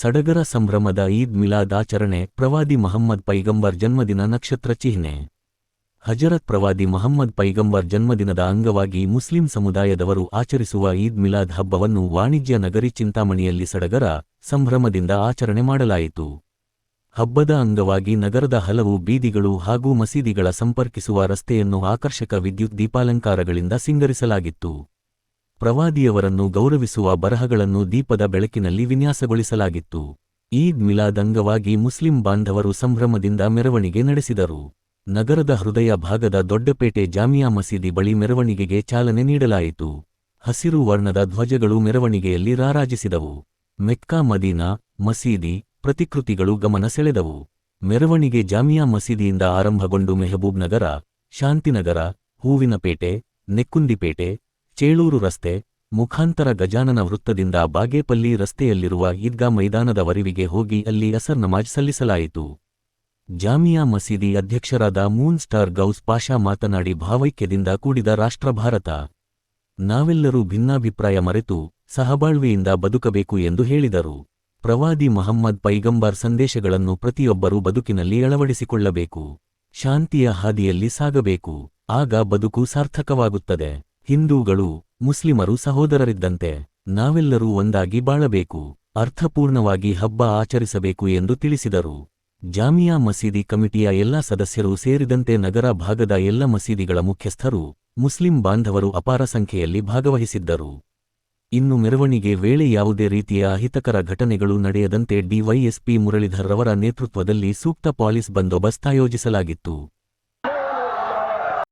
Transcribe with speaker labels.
Speaker 1: ಸಡಗರ ಸಂಭ್ರಮದ ಈದ್ ಮಿಲಾದ್ ಆಚರಣೆ ಪ್ರವಾದಿ ಮಹಮ್ಮದ್ ಪೈಗಂಬರ್ ಜನ್ಮದಿನ ನಕ್ಷತ್ರ ಚಿಹ್ನೆ. ಹಜರತ್ ಪ್ರವಾದಿ ಮಹಮ್ಮದ್ ಪೈಗಂಬರ್ ಜನ್ಮದಿನದ ಅಂಗವಾಗಿ ಮುಸ್ಲಿಂ ಸಮುದಾಯದವರು ಆಚರಿಸುವ ಈದ್ ಮಿಲಾದ್ ಹಬ್ಬವನ್ನು ವಾಣಿಜ್ಯ ನಗರಿ ಚಿಂತಾಮಣಿಯಲ್ಲಿ ಸಡಗರ ಸಂಭ್ರಮದಿಂದ ಆಚರಣೆ ಮಾಡಲಾಯಿತು. ಹಬ್ಬದ ಅಂಗವಾಗಿ ನಗರದ ಹಲವು ಬೀದಿಗಳು ಹಾಗೂ ಮಸೀದಿಗಳ ಸಂಪರ್ಕಿಸುವ ರಸ್ತೆಯನ್ನು ಆಕರ್ಷಕ ವಿದ್ಯುತ್ ದೀಪಾಲಂಕಾರಗಳಿಂದ ಸಿಂಗರಿಸಲಾಗಿತ್ತು. ಪ್ರವಾದಿಯವರನ್ನು ಗೌರವಿಸುವ ಬರಹಗಳನ್ನು ದೀಪದ ಬೆಳಕಿನಲ್ಲಿ ವಿನ್ಯಾಸಗೊಳಿಸಲಾಗಿತ್ತು. ಈದ್ ಮಿಲಾದ್ ಅಂಗವಾಗಿ ಮುಸ್ಲಿಂ ಬಾಂಧವರು ಸಂಭ್ರಮದಿಂದ ಮೆರವಣಿಗೆ ನಡೆಸಿದರು. ನಗರದ ಹೃದಯ ಭಾಗದ ದೊಡ್ಡಪೇಟೆ ಜಾಮಿಯಾ ಮಸೀದಿ ಬಳಿ ಮೆರವಣಿಗೆಗೆ ಚಾಲನೆ ನೀಡಲಾಯಿತು. ಹಸಿರು ವರ್ಣದ ಧ್ವಜಗಳು ಮೆರವಣಿಗೆಯಲ್ಲಿ ರಾರಾಜಿಸಿದವು. ಮೆಕ್ಕಾ ಮದೀನಾ, ಮಸೀದಿ ಪ್ರತಿಕೃತಿಗಳು ಗಮನ ಸೆಳೆದವು. ಮೆರವಣಿಗೆ ಜಾಮಿಯಾ ಮಸೀದಿಯಿಂದ ಆರಂಭಗೊಂಡು ಮೆಹಬೂಬ್ ನಗರ, ಶಾಂತಿನಗರ, ಹೂವಿನಪೇಟೆ, ನೆಕ್ಕುಂದಿಪೇಟೆ ಚೇಳೂರು ರಸ್ತೆ, ಮುಖಾಂತರ ಗಜಾನನ ವೃತ್ತದಿಂದ ಬಾಗೇಪಲ್ಲಿ ರಸ್ತೆಯಲ್ಲಿರುವ ಈದ್ಗಾ ಮೈದಾನದವರೆವಿಗೆ ಹೋಗಿ ಅಲ್ಲಿ ಅಸರ್ ನಮಾಜ್ ಸಲ್ಲಿಸಲಾಯಿತು. ಜಾಮಿಯಾ ಮಸೀದಿ ಅಧ್ಯಕ್ಷರಾದ ಮೂನ್ ಸ್ಟಾರ್ ಗೌಸ್ ಪಾಷಾ ಮಾತನಾಡಿ ಭಾವೈಕ್ಯದಿಂದ ಕೂಡಿದ ರಾಷ್ಟ್ರ ಭಾರತ. ನಾವೆಲ್ಲರೂ ಭಿನ್ನಾಭಿಪ್ರಾಯ ಮರೆತು ಸಹಬಾಳ್ವೆಯಿಂದ ಬದುಕಬೇಕು ಎಂದು ಹೇಳಿದರು. ಪ್ರವಾದಿ ಮಹಮ್ಮದ್ ಪೈಗಂಬರ್ ಸಂದೇಶಗಳನ್ನು ಪ್ರತಿಯೊಬ್ಬರೂ ಬದುಕಿನಲ್ಲಿ ಅಳವಡಿಸಿಕೊಳ್ಳಬೇಕು. ಶಾಂತಿಯ ಹಾದಿಯಲ್ಲಿ ಸಾಗಬೇಕು. ಆಗ ಬದುಕು ಸಾರ್ಥಕವಾಗುತ್ತದೆ. ಹಿಂದೂಗಳು, ಮುಸ್ಲಿಮರು ಸಹೋದರರಿದ್ದಂತೆ ನಾವೆಲ್ಲರೂ ಒಂದಾಗಿ ಬಾಳಬೇಕು, ಅರ್ಥಪೂರ್ಣವಾಗಿ ಹಬ್ಬ ಆಚರಿಸಬೇಕು ಎಂದು ತಿಳಿಸಿದರು. ಜಾಮಿಯಾ ಮಸೀದಿ ಕಮಿಟಿಯ ಎಲ್ಲಾ ಸದಸ್ಯರು ಸೇರಿದಂತೆ ನಗರ ಭಾಗದ ಎಲ್ಲ ಮಸೀದಿಗಳ ಮುಖ್ಯಸ್ಥರು, ಮುಸ್ಲಿಂ ಬಾಂಧವರು ಅಪಾರ ಸಂಖ್ಯೆಯಲ್ಲಿ ಭಾಗವಹಿಸಿದ್ದರು. ಇನ್ನು ಮೆರವಣಿಗೆ ವೇಳೆ ಯಾವುದೇ ರೀತಿಯ ಅಹಿತಕರ ಘಟನೆಗಳು ನಡೆಯದಂತೆ ಡಿವೈಎಸ್ಪಿ ಮುರಳೀಧರ್ ನೇತೃತ್ವದಲ್ಲಿ ಸೂಕ್ತ ಪಾಲಿಸ್ ಬಂದೋಬಸ್ತ್ ಆಯೋಜಿಸಲಾಗಿತ್ತು.